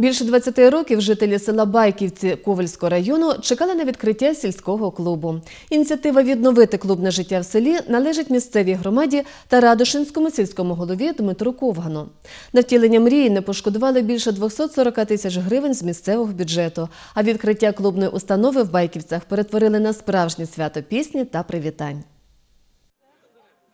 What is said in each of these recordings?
Більше 20 років жителі села Байківці Ковальського району чекали на відкриття сільського клубу. Ініціатива відновити клубне життя в селі належить місцевій громаді та Радошинському сільському голові Дмитру Ковгану. На втілення мрії не пошкодували більше 240 тисяч гривень з місцевого бюджету, а відкриття клубної установи в Байківцях перетворили на справжнє свято пісні та привітань.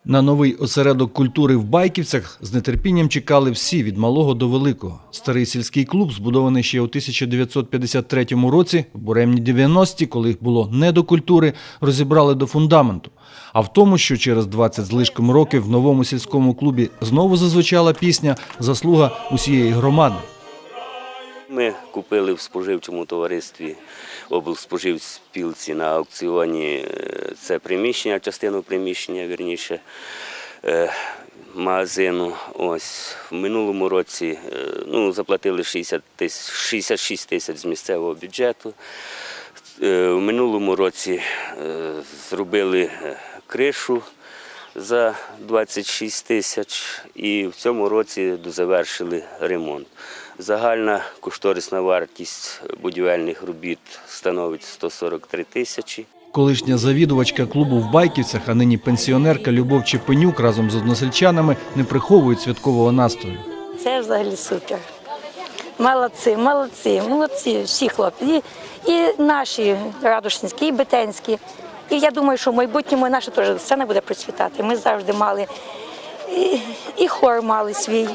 На новий осередок культури в Байківцях з нетерпінням чекали всі від малого до великого. Старий сільський клуб, збудований ще у 1953 році, в буремні 90-ті, коли їх було не до культури, розібрали до фундаменту. А в тому, що через 20 з лишком років в новому сільському клубі знову зазвучала пісня заслуга усієї громади. Ми купили в споживчому товаристві облспоживспілці на аукціоні е, це приміщення, частину приміщення, вірніше, е, магазину. Ось в минулому році е, ну, заплатили 60 тисяч, 66 тисяч з місцевого бюджету. В минулому році зробили кришу за 26 тисяч і в цьому році дозавершили ремонт. Загальна кошторисна вартість будівельних робіт становить 143 тисячі. Колишня завідувачка клубу в Байківцях, а нині пенсіонерка Любов Чепенюк разом з односельчанами не приховують святкового настрою. Це взагалі супер. Молодці, молодці, молодці, всі хлопці. І, і наші радушинські, і бетенські. І я думаю, що в майбутньому наша теж сцена буде процвітати. Ми завжди мали і, і хор мали свій,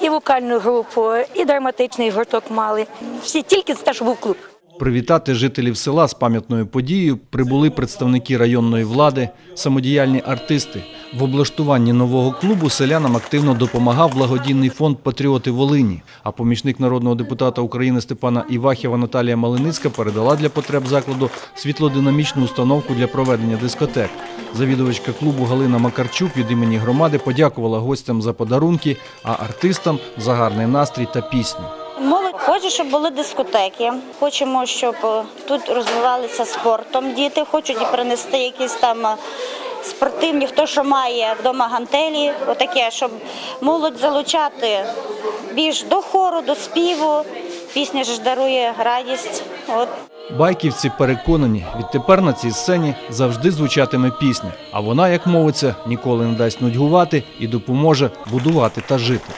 і вокальну групу, і драматичний гурток мали. Всі тільки за те, що був клуб. Привітати жителів села з пам'ятною подією прибули представники районної влади, самодіяльні артисти. В облаштуванні нового клубу селянам активно допомагав благодійний фонд Патріоти Волині. А помічник народного депутата України Степана Івахєва Наталія Малиницька передала для потреб закладу світлодинамічну установку для проведення дискотек. Завідувачка клубу Галина Макарчук від імені громади подякувала гостям за подарунки, а артистам за гарний настрій та пісню. Молодь щоб були дискотеки. Хочемо, щоб тут розвивалися спортом. Діти хочуть і принести якісь там спортивні, хто що має вдома гантелі, отаке, щоб молодь залучати більш до хору, до співу. Пісня ж дарує радість. От Байківці переконані, відтепер на цій сцені завжди звучатиме пісня, а вона, як мовиться, ніколи не дасть нудьгувати і допоможе будувати та жити.